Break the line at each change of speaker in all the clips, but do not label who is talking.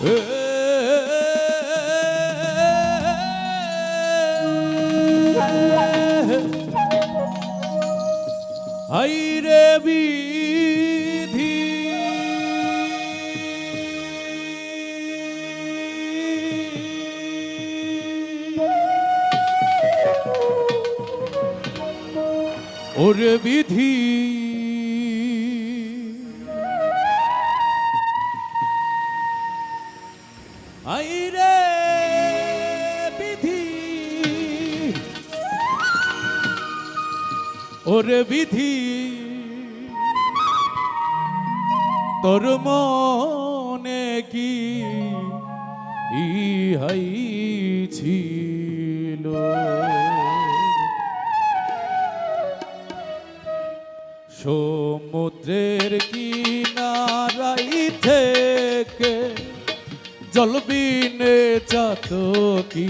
হাইরে বিধি। ওরে বিধি। ওরে বিধি তোর মনে কি ছিল? সমুদ্রের কিনারাই থেকে জলবিনে চাত কি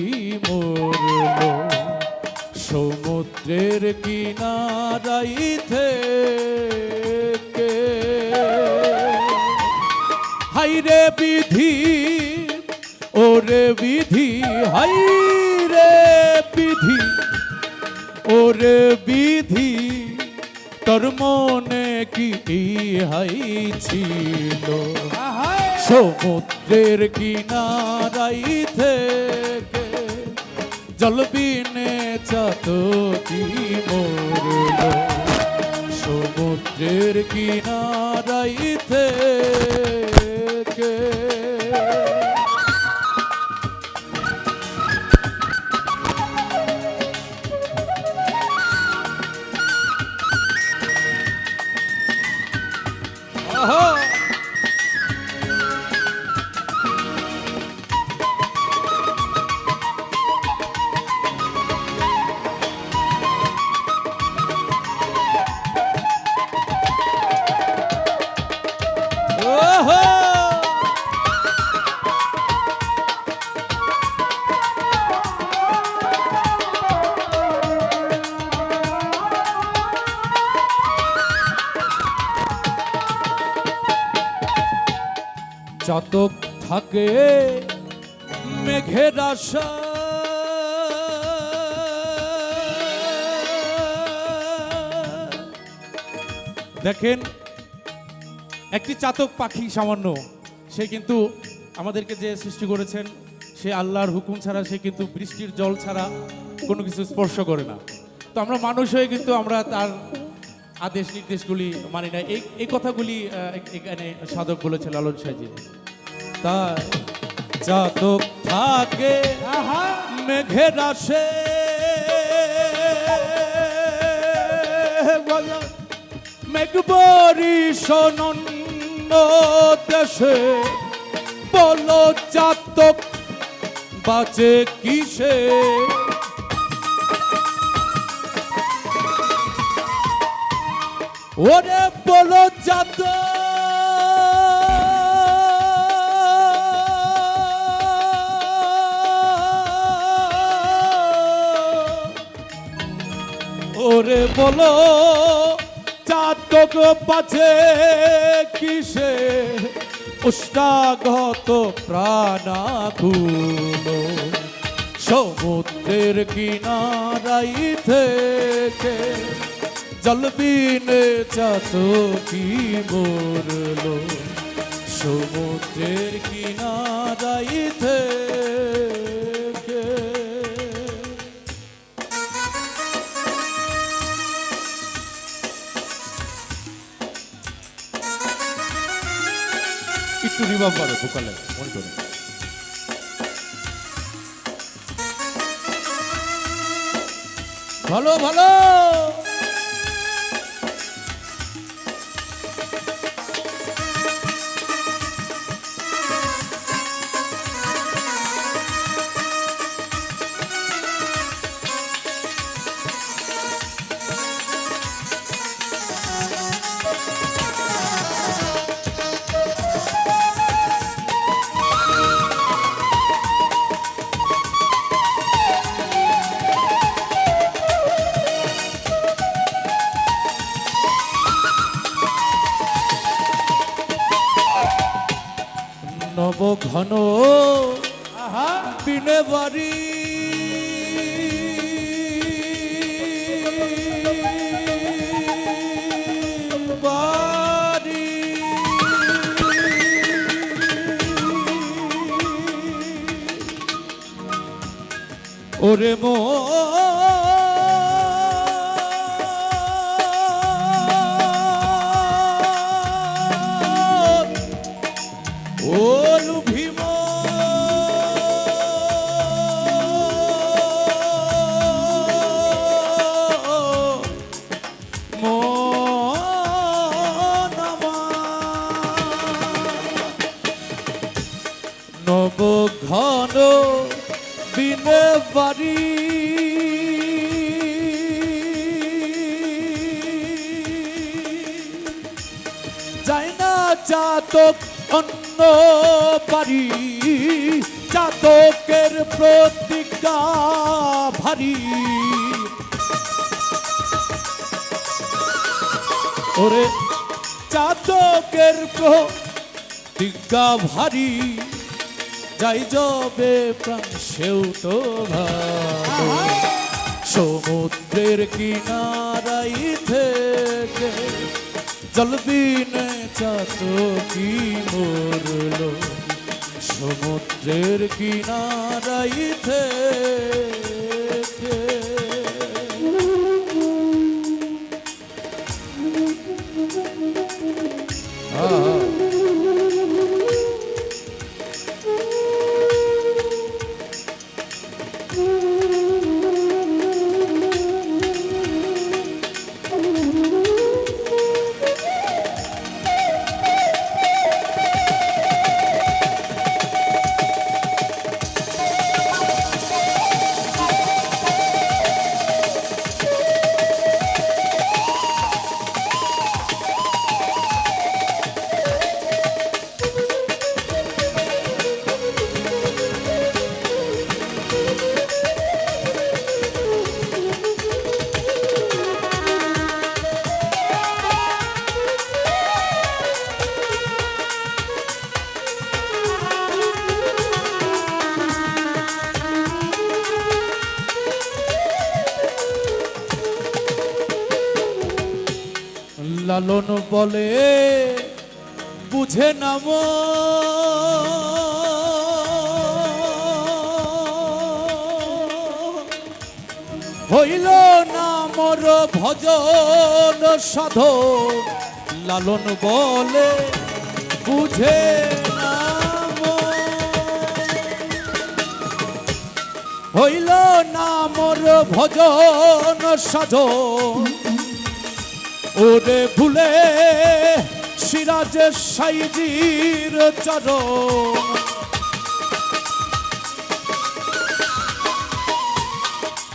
সমুদ্রের কিনারাই থেকে। হাইরে বিধি, ওরে বিধি, হাইরে বিধি, ওরে বিধি, তোর মনে কি হাই ছিল? সমুদ্রের কিনারাই থেকে, জলবিনে চাত কি মরল? সমুদ্রের কিনারাই চাতক থাকে মেঘের আশা। দেখেন, একটি চাতক পাখি সামান্য, সে কিন্তু আমাদেরকে যে সৃষ্টি করেছেন, সে আল্লাহর হুকুম ছাড়া, সে কিন্তু বৃষ্টির জল ছাড়া কোনো কিছু স্পর্শ করে না। তো আমরা মানুষ হয়ে কিন্তু আমরা তার আদেশ নির্দেশগুলি মানে না এই এই কথাগুলি এখানে সাধক বলেছে লালন সাজি তাই চাতক থাকে মেঘের আসে মেঘবরি সনন্ন দেশে। বলো চাতক বাঁচে কিসে? ওরে বলো চাতক ওরে বলো চাতক পাছে কিসে? উষ্টাগত প্রাণাকুল সমুদ্রের কিনারাই থেকে জলবিনে চাতকি মরল সমুদ্রের কিনারাই থেকে একটু রিভাব মারো ভোকালে মনে করে ভালো ভালো! ঘন বিনে বাড়ি। বাড়ি। ওরে মো নব ঘন বিনে বাড়ি। যায় না চাতক অন্য পারি, চাতকের প্রতিজ্ঞা ভারী। ওরে চাতকের প্রতিজ্ঞা ভারী। যাই যবে প্রাণ, সেও তো ভালো। সমুদ্রের কিনারাই থেকে জলবিনে চাতকি মরলো? সমুদ্রের কিনারাই থেকে লালন বলে, বুঝে নাম। হইল না মোর ভজন সাধন, লালন বলে, বুঝে হইল না মোর ভজন সাধন ওরে ভুলে সিরাজ সাইজির চরণ।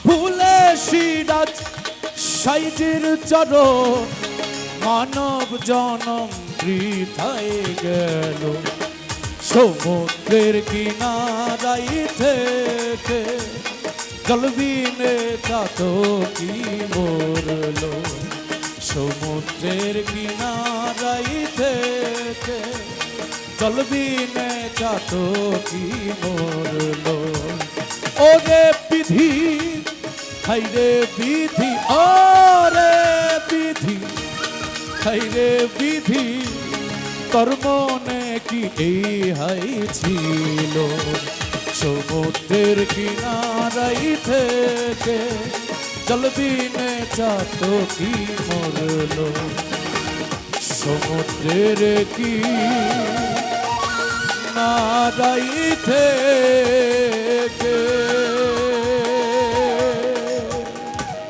ভুলে সিরাজ সাইজির চরণ, মানব জনম বৃথায় গেল। সমুদ্রের কিনারাই থেকে জলবিনে কি মরলো? সমুদ্রের কিনারাই থেকে জলবিনে চাতকি মরলো? ওরে বিধি, হাইরে বিধি ওরে বিধি, হাইরে বিধি, তোর মনে কি এই হাই ছিল? সমুদ্রের কিনারাই থেকে জলবিনে চাতকি মরল? সমুদ্রের কি নারাই থেকে